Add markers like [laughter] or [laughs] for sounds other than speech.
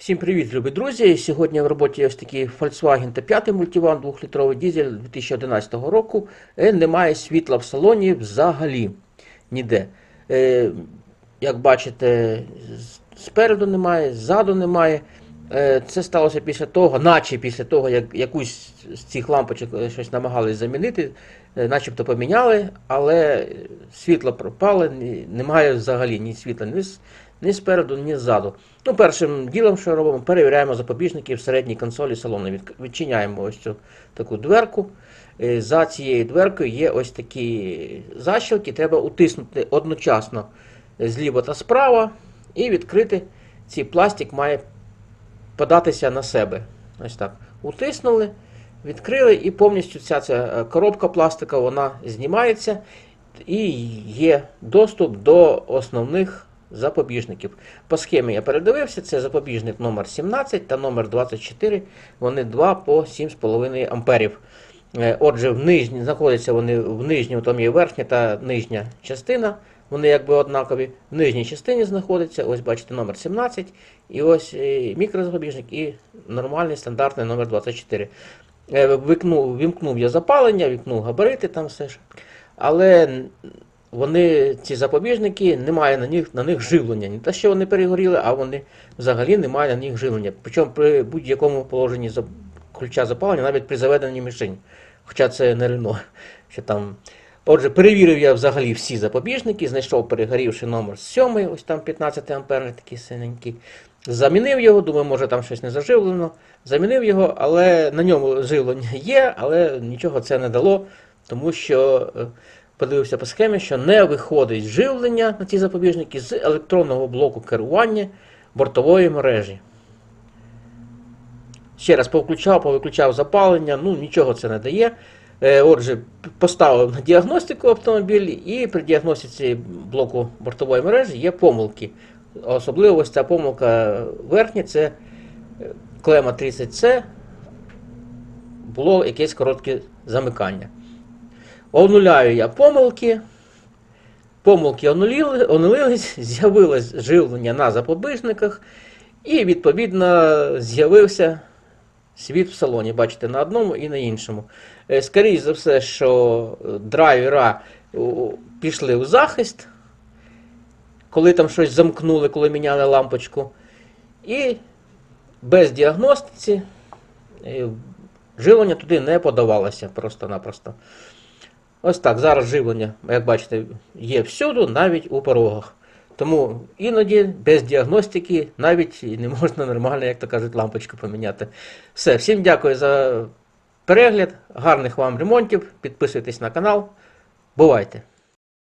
Всім привіт, любі друзі! Сьогодні в роботі ось такий Volkswagen T5 мультиван 2-літровий дизель 2011 року. Е, Немає світла в салоні взагалі ніде. Е, Як бачите, спереду немає, ззаду немає. Е, Це сталося після того, наче після того, як якусь з цих лампочок щось намагались замінити, начебто поміняли, але світло пропало, немає взагалі ні світла ні, ні спереду, ні ззаду. Ну, першим ділом, що робимо, перевіряємо запобіжники в середній консолі салону. Відчиняємо ось цю таку дверку. Е, За цією дверкою є ось такі защілки, треба утиснути одночасно зліва та справа і відкрити. Цей пластик має податися на себе. Ось так. Утиснули, відкрили, і повністю ця, ця е, коробка пластика вона знімається, і є доступ до основних запобіжників. По схемі я передивився, це запобіжник номер 17 та номер 24, вони 2 по 7,5 амперів. Е, Отже, в нижні, знаходяться вони в нижньому, там є верхня та нижня частина. Вони якби однакові. В нижній частині знаходиться, ось бачите, номер 17, і ось е, мікрозапобіжник, і нормальний стандартний номер 24. Е, Вікнув, вімкнув я запалення, вімкнув габарити, там все ж. Але вони, ці запобіжники, немає на них, на них живлення. Не те, що вони перегоріли, а вони взагалі немає на них живлення. Причому при будь-якому положенні ключа запалення, навіть при заведенні мішень. Хоча це не Рено. [laughs] Що там. Отже, перевірив я взагалі всі запобіжники, знайшов перегорівший номер 7, ось там 15 амперний такий синенький. Замінив його, думаю, може там щось не заживлено. Замінив його, але на ньому живлення є, але нічого це не дало, тому що е, подивився по схемі, що не виходить живлення на ці запобіжники з електронного блоку керування бортової мережі. Ще раз повключав, повиключав запалення, ну нічого це не дає. Е, Отже, поставив на діагностику автомобіль, і при діагностиці блоку бортової мережі є помилки. Особливо ось ця помилка верхня, це е, клема 30C, було якесь коротке замикання. Онуляю я помилки. Помилки онулились, [laughs] з'явилось живлення на запобіжниках, і відповідно з'явився світ в салоні. Бачите, на одному і на іншому. Е, Скоріше за все, що е, драйвера пішли у захист, коли там щось замкнули, коли міняли лампочку. І без діагностиці е, живлення туди не подавалося просто-напросто. Ось так, зараз живлення, як бачите, є всюди, навіть у порогах. Тому іноді без діагностики навіть не можна нормально, як то кажуть, лампочку поміняти. Все, всім дякую за перегляд, гарних вам ремонтів, підписуйтесь на канал. Бувайте!